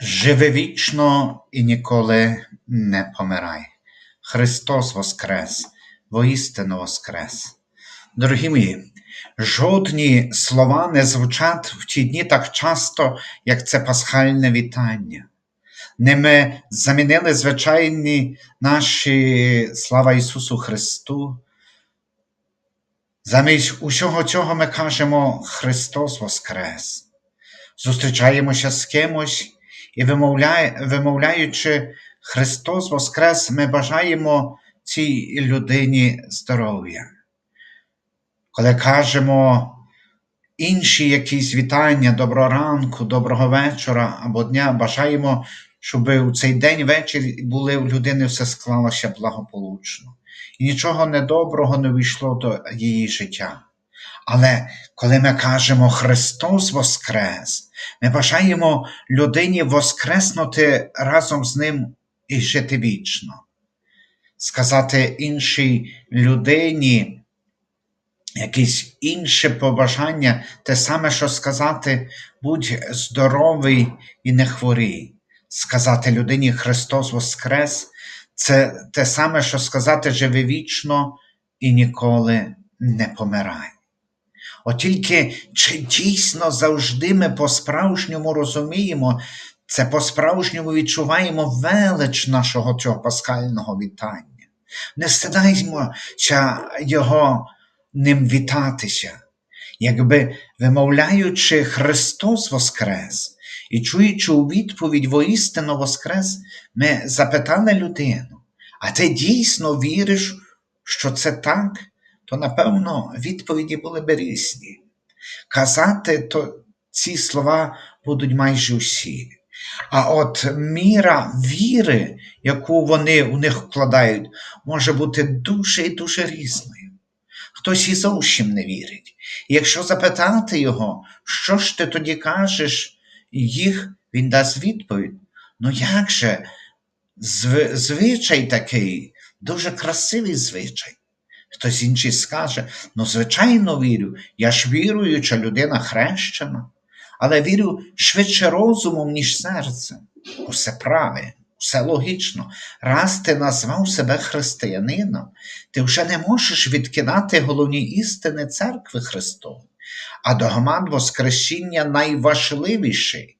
Живи вічно і ніколи не помирай. Христос Воскрес, воістину Воскрес. Дорогі мої, жодні слова не звучать в ті дні так часто, як це пасхальне вітання. Ними замінили звичайні наші слава Ісусу Христу. Замість усього цього ми кажемо Христос Воскрес. Зустрічаємося з кимось і вимовляючи Христос Воскрес, ми бажаємо цій людині здоров'я. Коли кажемо інші якісь вітання, доброго ранку, доброго вечора або дня, бажаємо, щоб у цей день вечір були у людини все склалося благополучно. І нічого недоброго не війшло до її життя. Але коли ми кажемо Христос Воскрес, ми бажаємо людині воскреснути разом з Ним і жити вічно. Сказати іншій людині якесь інше побажання, те саме, що сказати будь здоровий і не хворій. Сказати людині Христос Воскрес це те саме, що сказати живи вічно і ніколи не помирай. От тільки чи дійсно завжди ми по-справжньому розуміємо, це по-справжньому відчуваємо велич нашого цього пасхального вітання. Не стидаємося його ним вітатися, якби вимовляючи Христос Воскрес і чуючи у відповідь воістину Воскрес, ми запитали людину, а ти дійсно віриш, що це так? То напевно відповіді були б різні. Казати то ці слова будуть майже усі. А от міра віри, яку вони у них вкладають, може бути дуже і дуже різною. Хтось і зовсім не вірить. І якщо запитати його, що ж ти тоді кажеш, їх він дасть відповідь. Ну як же, Зв- звичай такий, дуже красивий звичай. Хтось інший скаже, ну, звичайно, вірю, я ж віруюча людина хрещена, але вірю швидше розумом, ніж серцем. Усе праве, усе логічно. Раз ти назвав себе християнином, ти вже не можеш відкидати головні істини церкви Христової, а догмат Воскресіння найважливіший.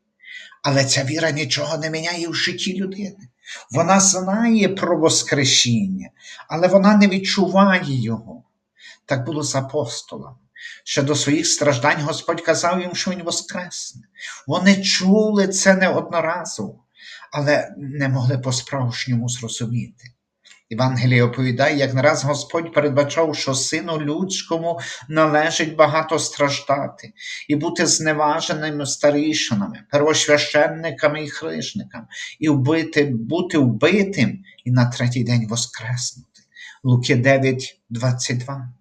Але ця віра нічого не міняє в житті людини. Вона знає про Воскресіння, але вона не відчуває його. Так було з апостолами. Ще до своїх страждань Господь казав їм, що Він воскресне. Вони чули це неодноразово, але не могли по-справжньому зрозуміти. Євангеліє оповідає, як не раз Господь передбачав, що сину людському належить багато страждати і бути зневаженими старішинами, первосвященниками і хрижниками, і вбити, бути вбитим і на третій день воскреснути. Луки 9, 22.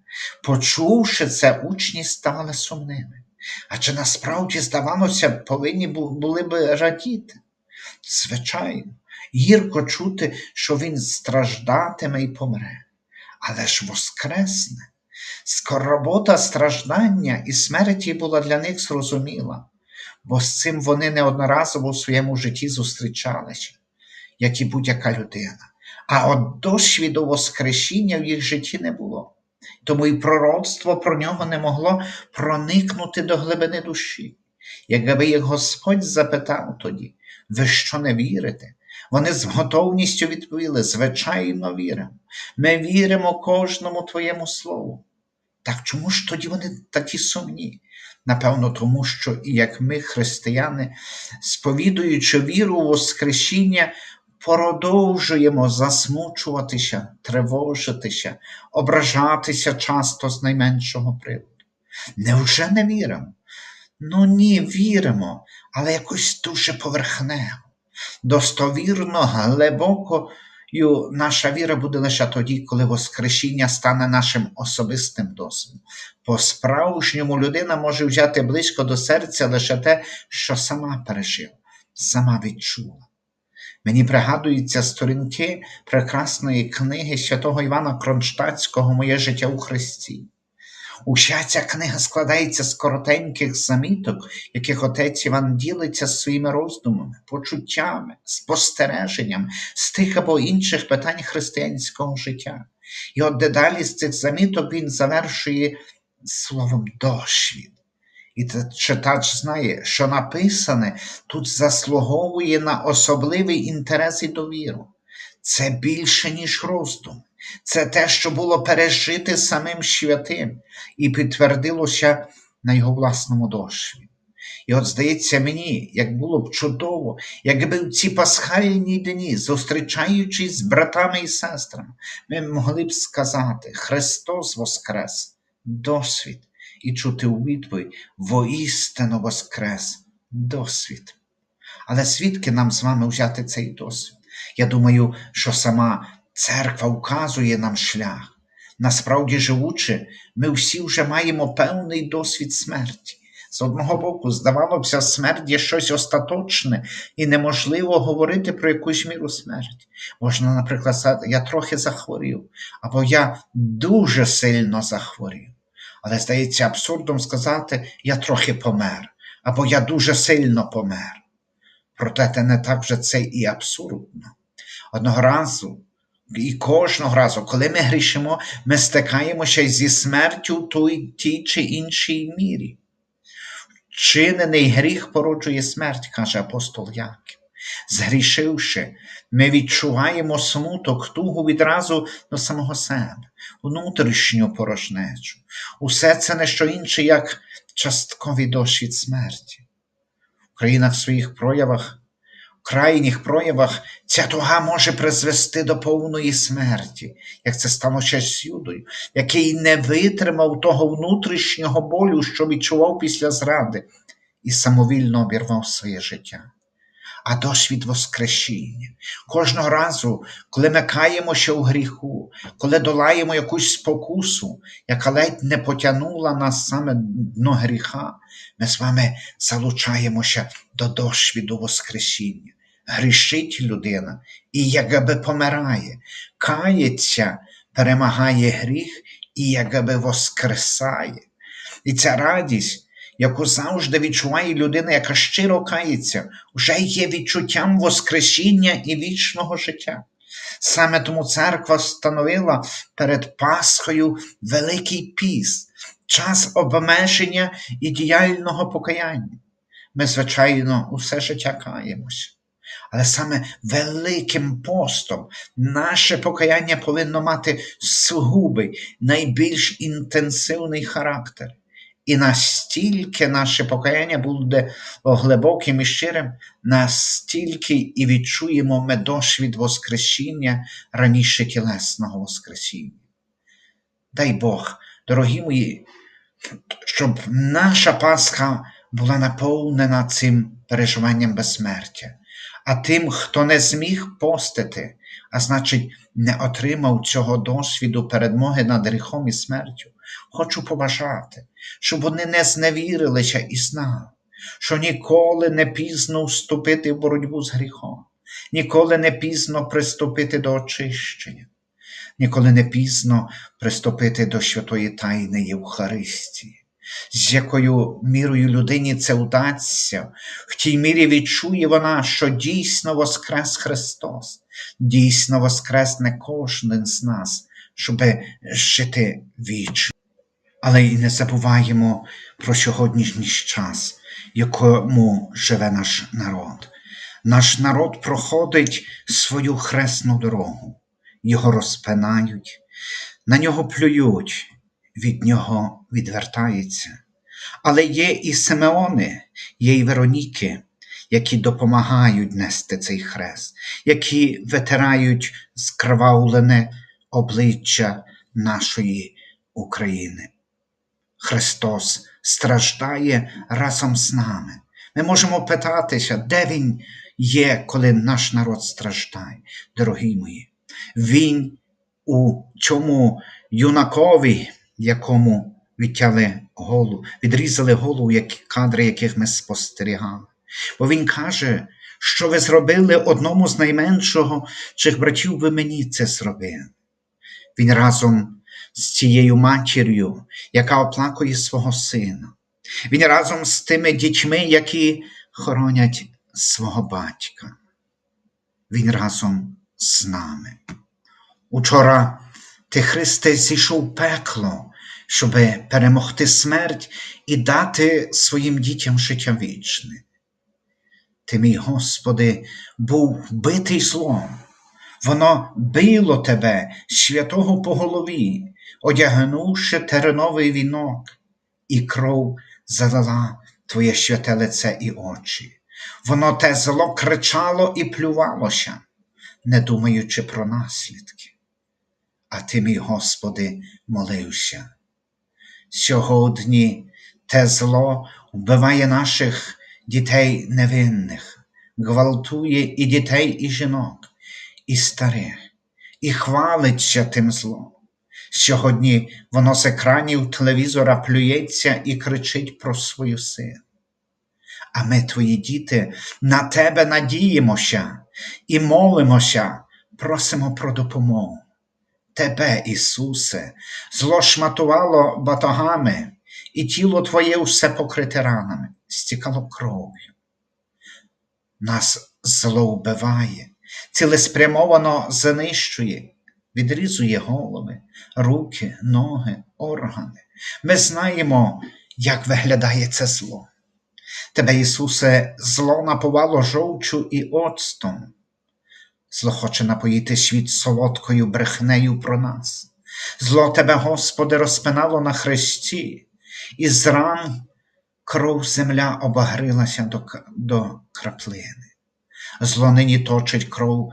Почувши це, учні стали сумними. А чи насправді, здавалося, повинні були би радіти? Звичайно, гірко чути, що він страждатиме і помре, але ж воскресне. Скорбота страждання і смерті була для них зрозуміла, бо з цим вони неодноразово в своєму житті зустрічалися, як і будь-яка людина. А от досвіду Воскресіння в їх житті не було. Тому і пророцтво про нього не могло проникнути до глибини душі. Якби їх Господь запитав тоді, ви що не вірите? Вони з готовністю відповіли: звичайно, віримо. Ми віримо кожному твоєму слову. Так чому ж тоді вони такі сумні? Напевно, тому що як ми, християни, сповідуючи віру у Воскресіння, продовжуємо засмучуватися, тривожитися, ображатися часто з найменшого приводу. Невже не віримо? Ну ні, віримо, але якось дуже поверхнево. Достовірно, глибокою наша віра буде лише тоді, коли Воскресіння стане нашим особистим досвідом. По-справжньому людина може взяти близько до серця лише те, що сама пережила, сама відчула. Мені пригадуються сторінки прекрасної книги святого Івана Кронштадтського Моє життя у Христі. Уся ця книга складається з коротеньких заміток, яких отець Іван ділиться з своїми роздумами, почуттями, спостереженням з тих або інших питань християнського життя. І от дедалі з цих заміток він завершує словом досвід. І читач знає, що написане тут заслуговує на особливий інтерес і довіру. Це більше, ніж роздум. Це те, що було пережите самим святим і підтвердилося на його власному досвіді. І от здається мені, як було б чудово, якби в ці пасхальні дні, зустрічаючись з братами і сестрами, ми могли б сказати: Христос Воскрес, досвід, і чути у відповідь воістину Воскрес, досвід. Але звідки нам з вами взяти цей досвід? Я думаю, що сама церква вказує нам шлях. Насправді живучи, ми всі вже маємо певний досвід смерті. З одного боку, здавалося, смерть є щось остаточне і неможливо говорити про якусь міру смерті. Можна, наприклад, сказати, я трохи захворів, або я дуже сильно захворів. Але здається абсурдом сказати, я трохи помер, або я дуже сильно помер. Проте це не так вже це і абсурдно. Одного разу і кожного разу, коли ми грішимо, ми стикаємося зі смертю в той, тій чи іншій мірі. Чинений гріх породжує смерть, каже апостол Яків. Згрішивши, ми відчуваємо смуток, тугу відразу до самого себе, внутрішню порожнечу. Усе це не що інше, як частковий досвід смерті. Україна в своїх проявах, в крайніх проявах ця туга може призвести до повної смерті, як це сталося з Юдою, який не витримав того внутрішнього болю, що відчував після зради, і самовільно обірвав своє життя. А досвід Воскресіння. Кожного разу, коли ми каємося у гріху, коли долаємо якусь спокусу, яка ледь не потягнула нас саме дно гріха, ми з вами залучаємося до досвіду Воскресіння. Грішить людина і якби помирає, кається, перемагає гріх і якби воскресає. І ця радість, яку завжди відчуває людина, яка щиро кається, вже є відчуттям Воскресіння і вічного життя. Саме тому церква встановила перед Пасхою Великий піст, час обмеження і діяльного покаяння. Ми, звичайно, усе життя каємося. Але саме Великим постом наше покаяння повинно мати сугубий, найбільш інтенсивний характер. І настільки наше покаяння буде глибоким і щирим, настільки і відчуємо ми досвід Воскресіння раніше тілесного Воскресіння. Дай Бог, дорогі мої, щоб наша Пасха була наповнена цим переживанням безсмертя. А тим, хто не зміг постити, а значить, не отримав цього досвіду передмоги над гріхом і смертю, хочу побажати, щоб вони не зневірилися і знали, що ніколи не пізно вступити в боротьбу з гріхом, ніколи не пізно приступити до очищення, ніколи не пізно приступити до святої тайни Євхаристії. З якою мірою людині це вдасться, в тій мірі відчує вона, що дійсно воскрес Христос, дійсно воскресне кожен з нас, щоб жити вічно. Але і не забуваємо про сьогоднішній час, якому живе наш народ. Наш народ проходить свою хресну дорогу, його розпинають, на нього плюють, від нього відвертаються. Але є і Симеони, є і Вероніки, які допомагають нести цей хрест, які витирають скривавлене обличчя нашої України. Христос страждає разом з нами. Ми можемо питатися, де Він є, коли наш народ страждає, дорогі мої. Він у цьому юнакові, якому відтяли голову, відрізали голову, які кадри, яких ми спостерігали. Бо він каже, що ви зробили одному з найменшого чих братів, ви мені це зробили. Він разом з цією матір'ю, яка оплакує свого сина. Він разом з тими дітьми, які хоронять свого батька. Він разом з нами. Учора ти, Христе, зійшов пекло, щоб перемогти смерть і дати своїм дітям життя вічне. Ти, мій Господи, був битий злом. Воно било тебе, святого по голові, одягнувши тереновий вінок, і кров залила твоє святе лице і очі. Воно те зло кричало і плювалося, не думаючи про наслідки. А ти, мій Господи, молився. Сьогодні те зло вбиває наших дітей невинних, гвалтує і дітей, і жінок, і старих, і хвалиться тим злом. Сьогодні воно з екранів телевізора плюється і кричить про свою силу. А ми, твої діти, на тебе надіємося і молимося, просимо про допомогу. Тебе, Ісусе, зло шматувало батогами, і тіло Твоє все покрите ранами, стікало кров'ю. Нас зло вбиває, цілеспрямовано знищує, відрізує голови, руки, ноги, органи. Ми знаємо, як виглядає це зло. Тебе, Ісусе, зло напувало жовчу і оцтом. Зло хоче напоїти світ солодкою брехнею про нас. Зло тебе, Господи, розпинало на хресті, і з ран кров земля обагрилася до, до краплини. Зло нині точить кров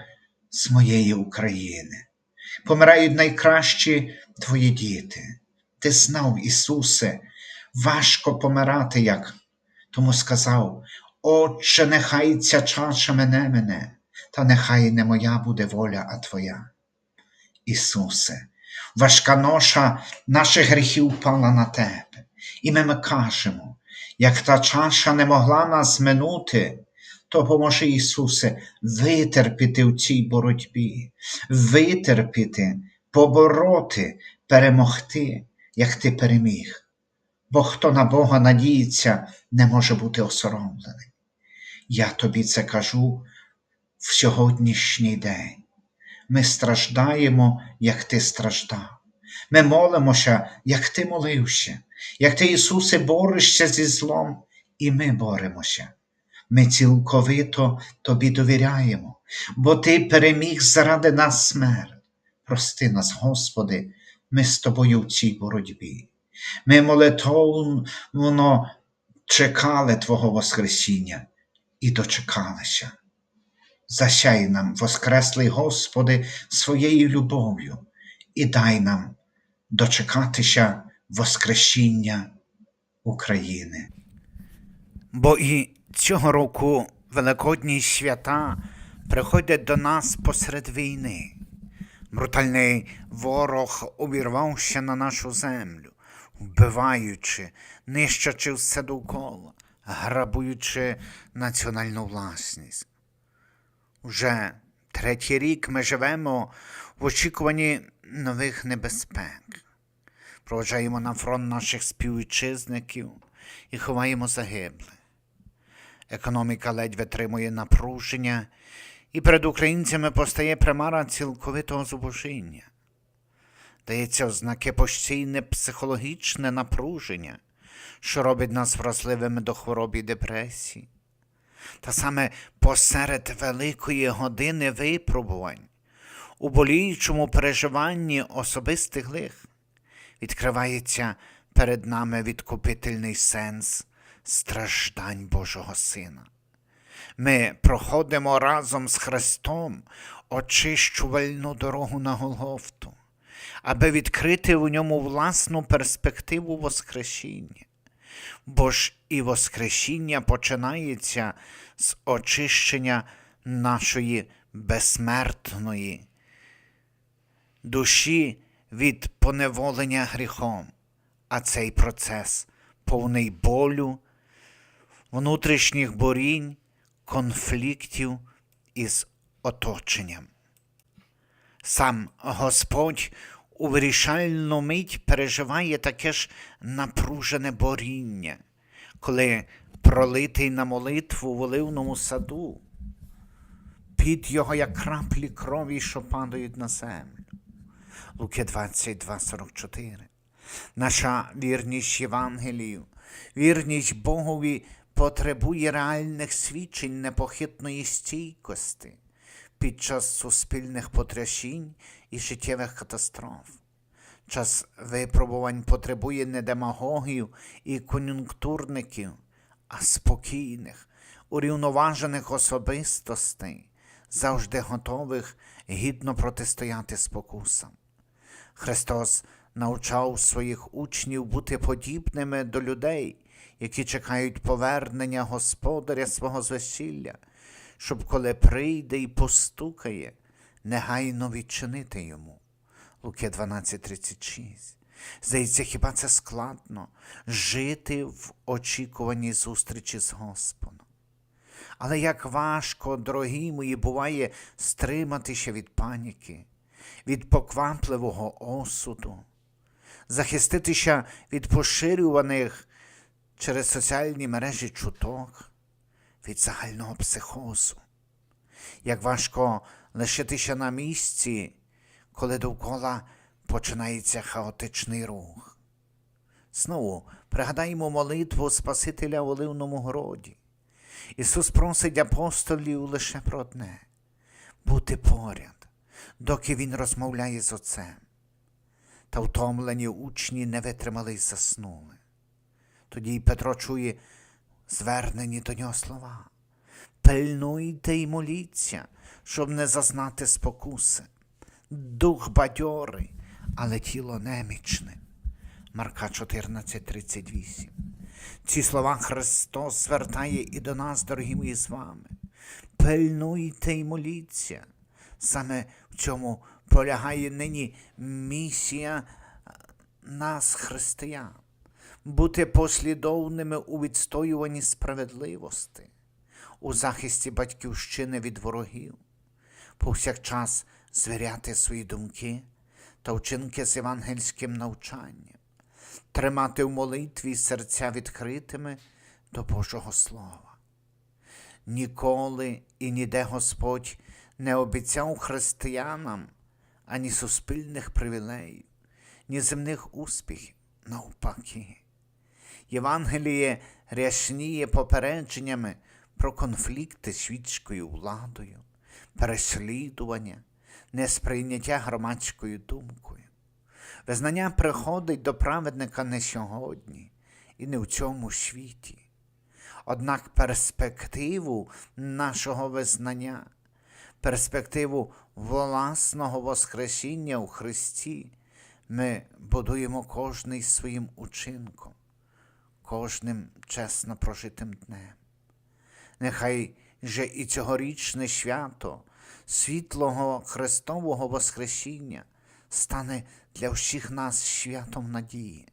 з моєї України. Помирають найкращі твої діти. Ти знав, Ісусе, важко помирати, як тому сказав: Отче, нехай ця чаша мене мене, та нехай не моя буде воля, а Твоя. Ісусе, важка ноша наших гріхів впала на Тебе, і ми, ми кажемо, як та чаша не могла нас минути, то поможи, Ісусе, витерпіти в цій боротьбі, витерпіти, побороти, перемогти, як Ти переміг бо хто на Бога надіється, не може бути осоромлений. Я тобі це кажу в сьогоднішній день. Ми страждаємо, як ти страждав. Ми молимося, як ти молився, як ти, Ісусе, борешся зі злом, і ми боремося. Ми цілковито тобі довіряємо, бо Ти переміг заради нас смерть. Прости нас, Господи, ми з тобою в цій боротьбі. Ми молитовно чекали Твого Воскресіння і дочекалися. Засяй нам, Воскреслий Господи, своєю любов'ю і дай нам дочекатися Воскресіння України. Бо і цього року Великодні свята приходять до нас посеред війни. Брутальний ворог увірвався на нашу землю, вбиваючи, нищачи все довкола, грабуючи національну власність. Уже третій рік ми живемо в очікуванні нових небезпек. Проводжаємо на фронт наших співвітчизників і ховаємо загиблих. Економіка ледь витримує напруження, і перед українцями постає примара цілковитого зубожіння. Дається ознаки постійне психологічне напруження, що робить нас вразливими до хвороб і депресії. Та саме посеред великої години випробувань, у боліючому переживанні особистих лих, відкривається перед нами відкупительний сенс страждань Божого Сина. Ми проходимо разом з Христом очищувальну дорогу на Голгофту, аби відкрити у ньому власну перспективу Воскресіння. Бо ж і Воскресіння починається з очищення нашої безсмертної душі від поневолення гріхом, а цей процес повний болю, внутрішніх борінь, конфліктів із оточенням. Сам Господь у вирішальну мить переживає таке ж напружене боріння, коли пролитий на молитву в оливному саду, під його як краплі крові, що падають на землю. Луки 22, 44. Наша вірність Євангелію, вірність Богові потребує реальних свідчень непохитної стійкості під час суспільних потрясінь і життєвих катастроф. Час випробувань потребує не демагогів і кон'юнктурників, а спокійних, урівноважених особистостей, завжди готових гідно протистояти спокусам. Христос навчав своїх учнів бути подібними до людей, які чекають повернення Господаря свого звесілля, щоб коли прийде і постукає, негайно відчинити йому. Луки 12:36. Здається, хіба це складно жити в очікуванні зустрічі з Господом? Але як важко, дорогі мої, буває стриматися від паніки, від поквапливого осуду, захиститися від поширюваних через соціальні мережі чуток, від загального психозу. Як важко лишитися на місці, коли довкола починається хаотичний рух. Знову пригадаємо молитву Спасителя в Оливному городі. Ісус просить апостолів лише про одне бути поряд, доки Він розмовляє з Отцем. Та втомлені учні не витримали й заснули. Тоді Петро чує звернені до нього слова. Пильнуйте й моліться, щоб не зазнати спокуси. Дух бадьорий, але тіло немічне. Марка 14:38. Ці слова Христос звертає і до нас, дорогі мої з вами. Пильнуйте й моліться. Саме в цьому полягає нині місія нас, християн, бути послідовними у відстоюванні справедливості, у захисті батьківщини від ворогів, повсякчас звіряти свої думки та вчинки з євангельським навчанням тримати в молитві серця відкритими до Божого Слова. Ніколи і ніде Господь не обіцяв християнам ані суспільних привілеїв, ні земних успіхів, навпаки. Євангеліє рясніє попередженнями про конфлікти з світською владою, переслідування, несприйняття громадською думкою. Визнання приходить до праведника не сьогодні і не в цьому світі. Однак перспективу нашого визнання, перспективу власного Воскресіння у Христі ми будуємо кожний своїм учинком, кожним чесно прожитим днем. Нехай же і цьогорічне свято світлого Христового Воскресіння стане для всіх нас святом надії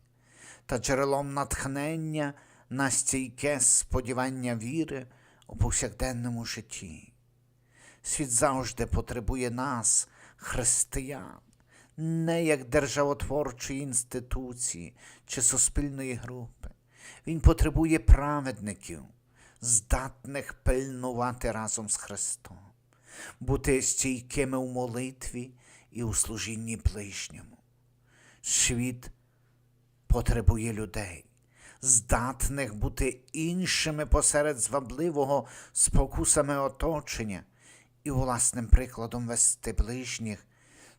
та джерелом натхнення на стійке сподівання віри у повсякденному житті. Світ завжди потребує нас, християн, не як державотворчої інституції чи суспільної групи. Він потребує праведників, здатних пильнувати разом з Христом, бути стійкими у молитві і у служінні ближньому. Світ потребує людей, здатних бути іншими посеред звабливого спокусами оточення і власним прикладом вести ближніх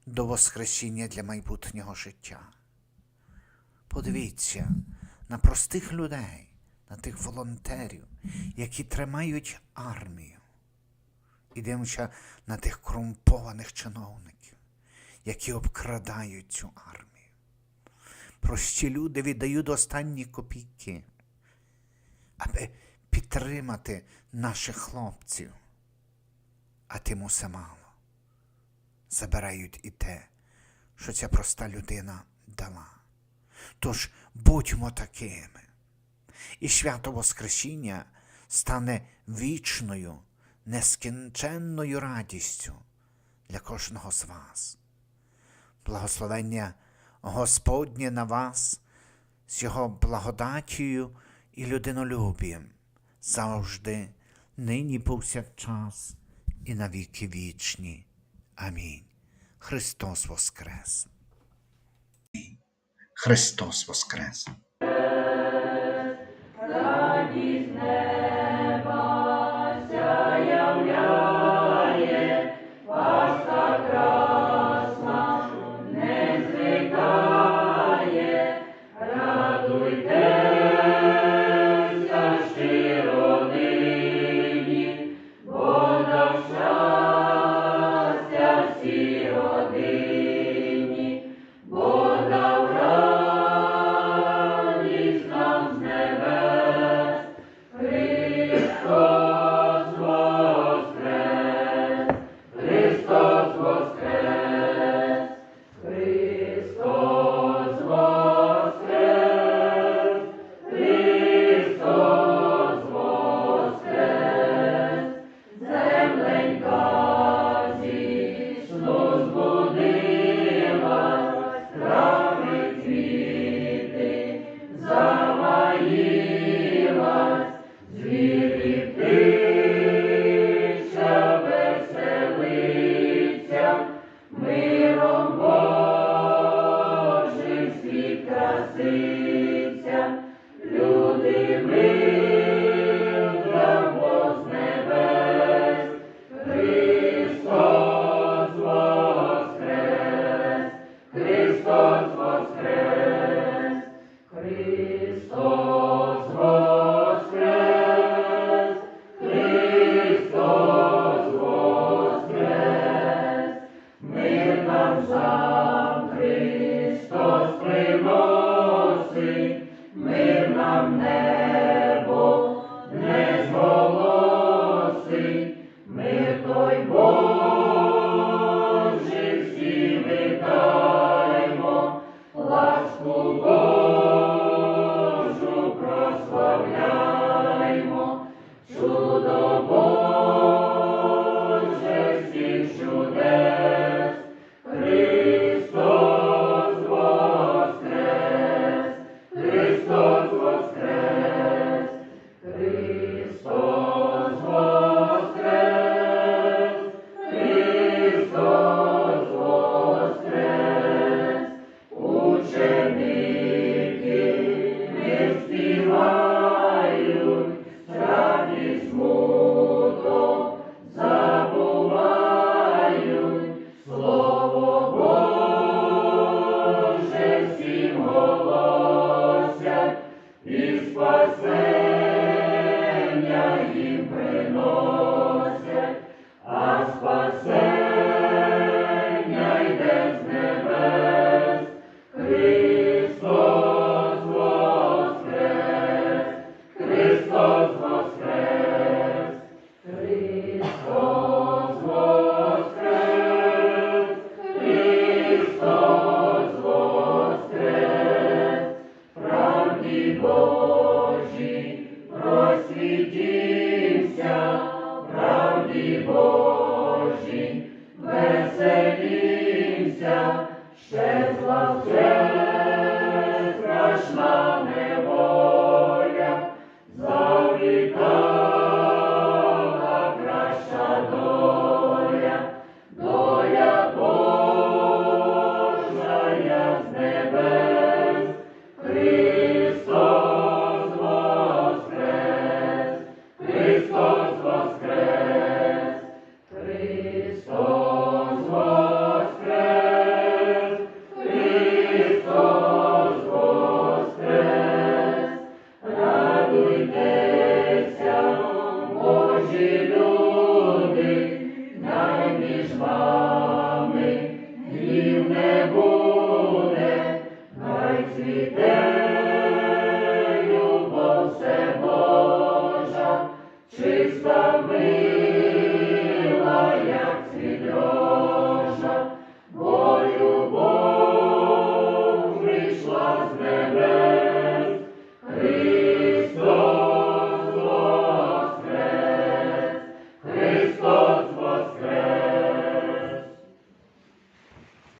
до Воскресіння для майбутнього життя. Подивіться на простих людей, на тих волонтерів, які тримають армію. І дивимося на тих корумпованих чиновників, які обкрадають цю армію. Прості люди віддають останні копійки, аби підтримати наших хлопців, а тим усе мало. Забирають і те, що ця проста людина дала. Тож будьмо такими. І свято Воскресіння стане вічною, нескінченною радістю для кожного з вас. Благословення Господнє на вас з Його благодатію і людинолюбієм завжди, нині повсякчас і на віки вічні. Амінь. Христос Воскрес! Христос Воскрес!